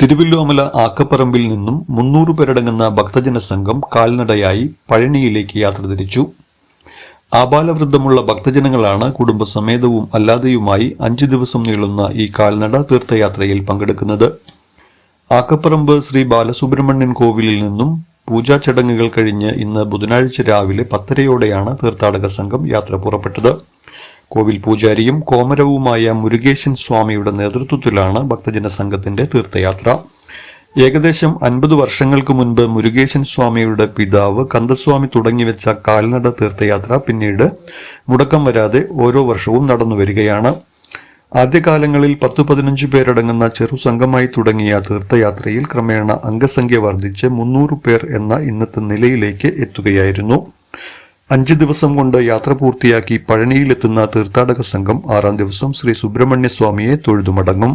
തിരുവല്ലോമല ആക്കപ്പറമ്പിൽ നിന്നും മുന്നൂറ് പേരടങ്ങുന്ന ഭക്തജന സംഘം കാൽനടയായി പഴനിയിലേക്ക് യാത്ര തിരിച്ചു. ആബാലവൃദ്ധമുള്ള ഭക്തജനങ്ങളാണ് കുടുംബസമേതവും അല്ലാതെയുമായി അഞ്ചു ദിവസം നീളുന്ന ഈ കാൽനട തീർത്ഥയാത്രയിൽ പങ്കെടുക്കുന്നത്. ആക്കപ്പറമ്പ് ശ്രീ ബാലസുബ്രഹ്മണ്യൻ കോവിലിൽ നിന്നും പൂജാ ചടങ്ങുകൾ കഴിഞ്ഞ് ഇന്ന് ബുധനാഴ്ച രാവിലെ പത്തരയോടെയാണ് തീർത്ഥാടക സംഘം യാത്ര പുറപ്പെട്ടത്. കോവിൽ പൂജാരിയും കോമരവുമായ മുരുകേശൻ സ്വാമിയുടെ നേതൃത്വത്തിലാണ് ഭക്തജന സംഘത്തിന്റെ തീർത്ഥയാത്ര. ഏകദേശം അൻപത് വർഷങ്ങൾക്ക് മുൻപ് മുരുകേശൻ സ്വാമിയുടെ പിതാവ് കന്ദസ്വാമി തുടങ്ങിവെച്ച കാൽനട തീർത്ഥയാത്ര പിന്നീട് മുടക്കം വരാതെ ഓരോ വർഷവും നടന്നു വരികയാണ്. ആദ്യകാലങ്ങളിൽ പത്തു പതിനഞ്ചു പേരടങ്ങുന്ന ചെറു സംഘമായി തുടങ്ങിയ തീർത്ഥയാത്രയിൽ ക്രമേണ അംഗസംഖ്യ വർദ്ധിച്ച് മുന്നൂറ് പേർ എന്ന ഇന്നത്തെ നിലയിലേക്ക് എത്തുകയായിരുന്നു. അഞ്ച് ദിവസം കൊണ്ട് യാത്ര പൂർത്തിയാക്കി പഴനിയിലെത്തുന്ന തീർത്ഥാടക സംഘം ആറാം ദിവസം ശ്രീ സുബ്രഹ്മണ്യ സ്വാമിയെ തൊഴുതുമടങ്ങും.